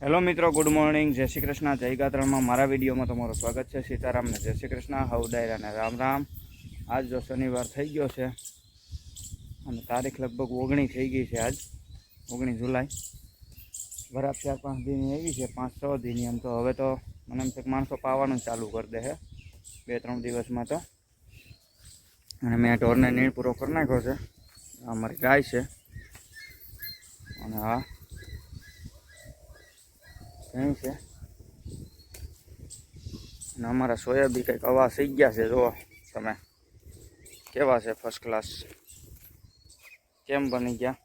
Hello મિત્રો good morning જય શ્રી કૃષ્ણ. જય ગાત્રણમાં મારા વિડીયોમાં તમારું સ્વાગત છે. સીતારામને જય શ્રી કૃષ્ણ. હવડાયર અને રામ રામ. આજ જો શનિવાર થઈ ગયો છે અને તારીખ લગભગ ઓગણી થઈ ગઈ છે આજ. ઓગણીસ જુલાઈ. બરાબર ચાર પાંચ દિનની આવી છે, પાંચ છ દીની એમ તો હવે તો મને એમ છે કે માણસો પાવાનું ચાલુ કરી દે છે બે ત્રણ દિવસમાં તો. અને મેં ઢોરને નીણ પૂરો કરી નાખ્યો છે. અમારી ગાય છે. અને આ કઈ છે. અને અમારા સોયાબી કંઈક અવા થઈ ગયા છે, જુઓ તમે. કેવા છે ફર્સ્ટ ક્લાસ કેમ બની ગયા?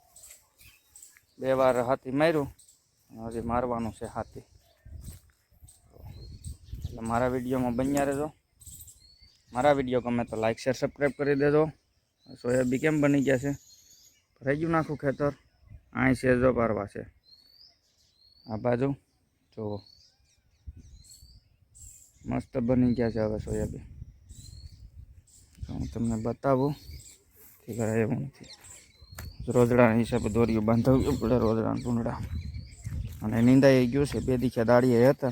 બે વાર હાથી માર્યું હજી મારવાનું છે હાથી. એટલે મારા વિડીયોમાં બન્યા રહેજો. મારા વીડિયો ગમે તો લાઈક શેર સબસ્ક્રાઈબ કરી દેજો. સોયાબી કેમ બની ગયા છે? ભરાઈ ગયું નાખું ખેતર. અહીં છે, જો પારવા છે. આ બાજુ. જુઓ મસ્ત બની ગયા છે હવે સોયાબીન. હું તમને બતાવું ઘરે એવું નથી. રોજડાના હિસાબે દોરીઓ બાંધવી પડે રોજડા ટૂંડા. અને નીંદાઈ ગયું છે, બે દીખા દાળીએ હતા.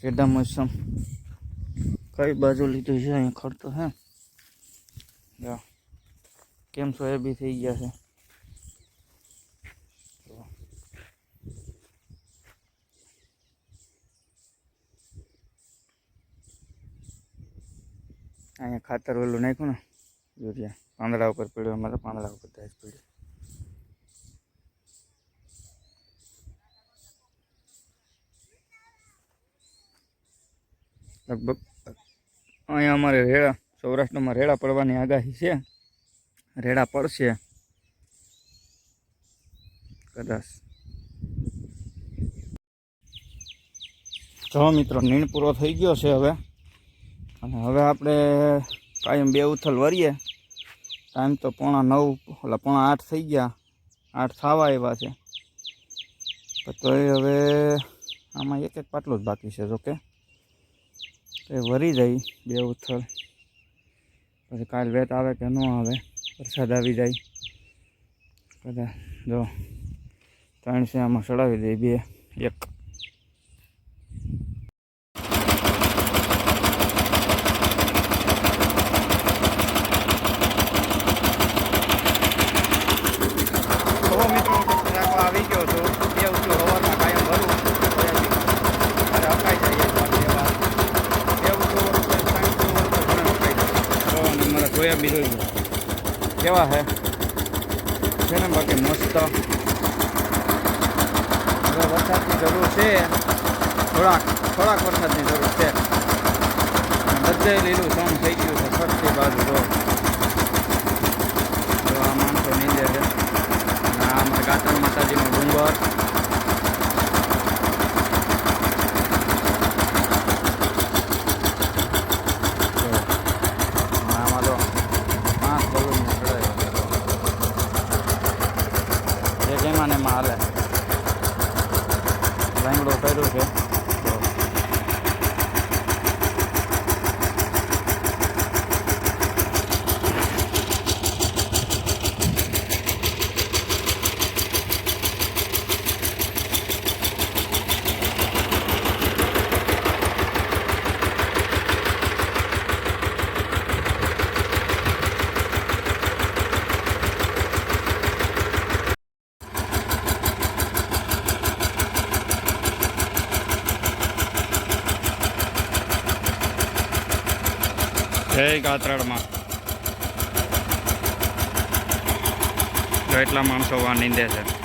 સીધા મોસમ. કઈ બાજુ લીધું છે, અહીંયા ખડતો હે. કેમ સોયાબી થઈ ગયા છે? અહીંયા ખાતર ઓલું નાખ્યું ને યુરિયા પાંદડા ઉપર પડ્યો તો પાંદડા ઉપર જ પડ્યું લગભગ અહીંયા અમારે રેડા, સૌરાષ્ટ્રમાં રેડા પડવાની આગાહી છે. રેડા પડશે. કદાચ. જો મિત્રો, નીણ પૂરો થઈ ગયો છે હવે. અને હવે આપણે કાયમ બે ઉથલ વરીએ. ટાઈમ તો પોણા નવ, ઓલા પોણા આઠ થઈ ગયા. આઠ થવા આવ્યા છે. તો તોય હવે આમાં એક એક પાટલું જ બાકી છે જોકે તો એ વરી જાય બે ઉથલ. પછી કાલ વેટ આવે કે ન આવે, વરસાદ આવી જાય. કદાચ જો ત્રણ છે, આમાં ચડાવી દઈએ બે, એક તો મિત્રો રાખવા આવી ગયો છું બે ઉઠું હવારમાં કાયમ ભરું અરે અકાઈ જાય એક વાર બે વાર બે ઉઠું વરું તો ત્રણ ઉઠું વરું તો ઘણા અકાઈ જાય તો અને મારા સોયાબી જોઈ લો. કેવા હે? છે ને બાકી મસ્ત. હવે વરસાદની જરૂર છે. થોડાક થોડાક વરસાદની જરૂર છે. બધે લીલું સોમ થઈ ગયું છે, ફરતી બાજુ જો જો આ માણસો નીંદે છે અને આ અમારા ગાતણ માતાજીનો ડુંગર જો. અને આમાં તો પાંચ બલૂન ચડાવ્યો એક એમાં ને એમાં હાલે. લાંગડો કર્યો છે જો. જય કાતરાડમાં જો એટલા માણસો વા નીંદે છે.